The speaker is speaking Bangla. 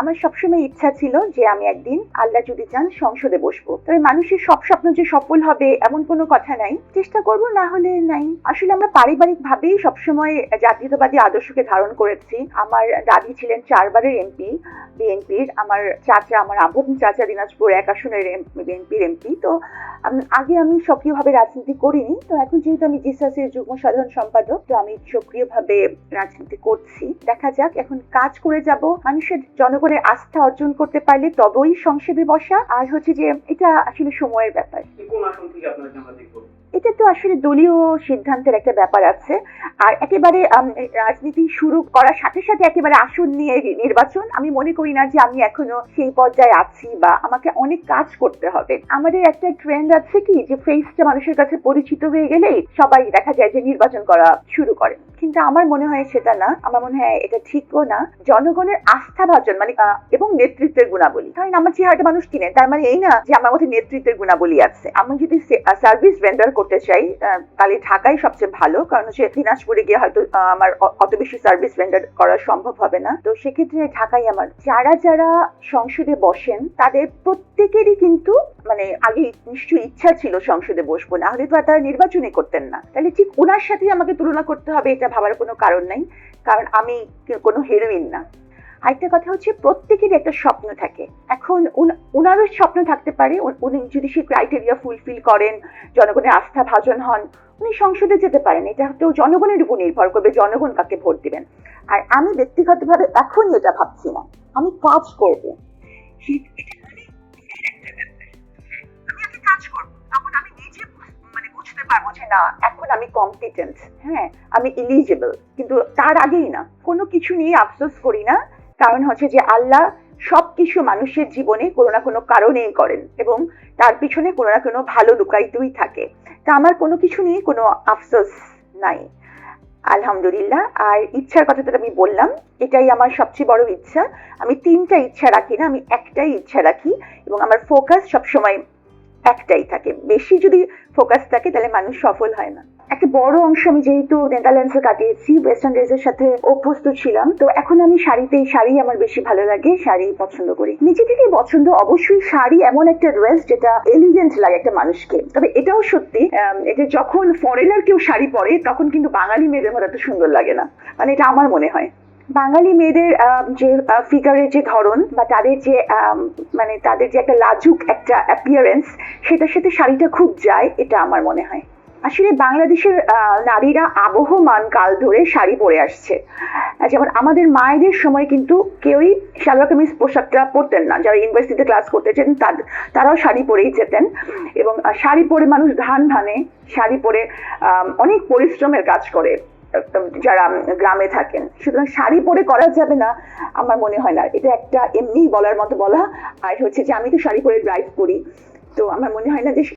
আমার সবসময় ইচ্ছা ছিল যে আমি একদিন আল্লাহ যদি চান সংসদে বসবো। তবে মানুষের সব স্বপ্ন যে সফল হবে এমন কোনো কথা নাই। চেষ্টা করব না হলে নাই। আসলে আমরা পারিবারিক ভাবেই সবসময় জাতীয়তাবাদী আদর্শকে ধারণ করেছি। আমার দাদি ছিলেন চারবারের এমপি বিএনপির। আমার চাচা, আমার আবুন চাচা দিনাজপুর এক আসনের বিএনপির এমপি তো আগে আমি সক্রিয়ভাবে রাজনীতি করিনি, তো এখন যেহেতু আমি জিসাসের যুগ্ম সাধারণ সম্পাদক, তো আমি সক্রিয়ভাবে রাজনীতি করছি। দেখা যাক এখন কাজ করে যাব, মানুষের জনগণের আস্থা অর্জন করতে পারলে তবেই সংসদে বসা, আর হচ্ছে যে এটা আসলে সময়ের ব্যাপার। কোন আসন থেকে এটা তো আসলে দলীয় সিদ্ধান্তের একটা ব্যাপার আছে। আর একেবারে রাজনীতি শুরু করার সাথে সাথে একেবারে আসন নিয়ে নির্বাচন। আমি মনে করি না যে আমি এখনও সেই পর্যায়ে আছি বা আমাকে অনেক কাজ করতে হবে। আমাদের একটা ট্রেন্ড আছে কি, যে ফেসটা মানুষের কাছে পরিচিত হয়ে গেলেই সবাই দেখা যায় যে নির্বাচন করা শুরু করে। কিন্তু আমার মনে হয় সেটা না। আমার মনে হয় এটা ঠিকও না। জনগণের আস্থা ভাজন মানে এবং নেতৃত্বের গুণাবলী। কারণ আমার চেহারাটা মানুষ কিনে, তার মানে এই না যে আমার মধ্যে নেতৃত্বের গুণাবলী আছে। আমি যদি সার্ভিস রেন্ডার করতে চাই। তাহলে ঢাকাই সবচেয়ে ভালো, কারণ হচ্ছে দিনাজপুরে গিয়ে হয়তো আমার অত বেশি সার্ভিস রেন্ডার করা সম্ভব হবে না। তো সেক্ষেত্রে ঢাকাই আমার। যারা যারা সংসদে বসেন, তাদের প্রত্যেকেরই কিন্তু মানে আগে নিশ্চয়ই ইচ্ছা ছিল সংসদে বসবো, না হলে তো আর তারা নির্বাচনই করতেন না। তাহলে ঠিক ওনার সাথেই আমাকে তুলনা করতে হবে, এটা ভাবার কোনো কারণ নাই। কারণ আমি কোনো হিরোইন না। আরেকটা কথা হচ্ছে, প্রত্যেকেরই একটা স্বপ্ন থাকে। এখন উনারও স্বপ্ন থাকতে পারে, উনি যদি সেই ক্রাইটেরিয়া ফুলফিল করেন, জনগণের আস্থা ভাজন হন, উনি সংসদে যেতে পারেন। এটা তো জনগণের উপর নির্ভর করবে, জনগণ কাকে ভোট দিবেন। আর আমি ব্যক্তিগতভাবে এখন এটা ভাবছি না। আমি কাজ করব। মানে। আমি আগে মানে বুঝতে পারব যে না, এখন আমি কম্পিটেন্ট হ্যাঁ? আমি ইলিজিবল কিন্তু তার আগেই না। কোনো কিছু নিয়ে আফসোস করি না। কারণ হচ্ছে যে আল্লাহ সব কিছু মানুষের জীবনে কোনো না কোনো কারণেই করেন এবং তার পিছনে কোনো না কোনো ভালো লুকাইতেই থাকে। তা আমার কোনো কিছু নিয়ে কোনো আফসোস নাই। আলহামদুলিল্লাহ, আর ইচ্ছার কথা তো আমি বললাম, এটাই আমার সবচেয়ে বড় ইচ্ছা। আমি তিনটা ইচ্ছা রাখি না, আমি একটাই ইচ্ছা রাখি এবং আমার ফোকাস সবসময় একটাই থাকে। বেশি যদি ফোকাস থাকে, তাহলে মানুষ সফল হয় না। একটা বড় অংশ আমি যেহেতু নেদারল্যান্ডসে কাটিয়েছি ওয়েস্টার্ন ড্রেসের সাথে অভ্যস্ত ছিলাম। তো এখন আমি শাড়িতেই শাড়ি আমার বেশি ভালো লাগে শাড়ি পছন্দ করি। নিজে থেকেই পছন্দ অবশ্যই শাড়ি এমন একটা ড্রেস যেটা এলিগেন্ট লাগে একটা মানুষকে। তবে এটাও সত্যি এটা যখন ফরেনার কেউ শাড়ি পরে, তখন কিন্তু বাঙালি মেয়েদের মতো এত সুন্দর লাগে না। মানে এটা আমার মনে হয়। বাঙালি মেয়েদের যে ফিগারের যে ধরন বা তাদের যে মানে তাদের যে একটা লাজুক একটা অ্যাপিয়ারেন্স সেটার সাথে শাড়িটা খুব যায়, এটা আমার মনে হয়। আসলে বাংলাদেশের নারীরা আবহমান কাল ধরে শাড়ি পরে আসছে। যেমন আমাদের মায়েদের সময় কিন্তু কেউই সালোয়ার কামিজ, পোশাকটা পরতেন না। যারা ইউনিভার্সিটিতে ক্লাস করতে যেতেন, তাদ- তারাও শাড়ি পরেই যেতেন। এবং শাড়ি পরে মানুষ ধান ভানে, শাড়ি পরে অনেক পরিশ্রমের কাজ করে যারা গ্রামে থাকেন। সুতরাং শাড়ি পরে করা যাবে না, আমার মনে হয় না। এটা একটা এমনি বলার মতো বলা। আর হচ্ছে যে আমি তো শাড়ি পরে ড্রাইভ করি। তো আমার মনে হয় না যে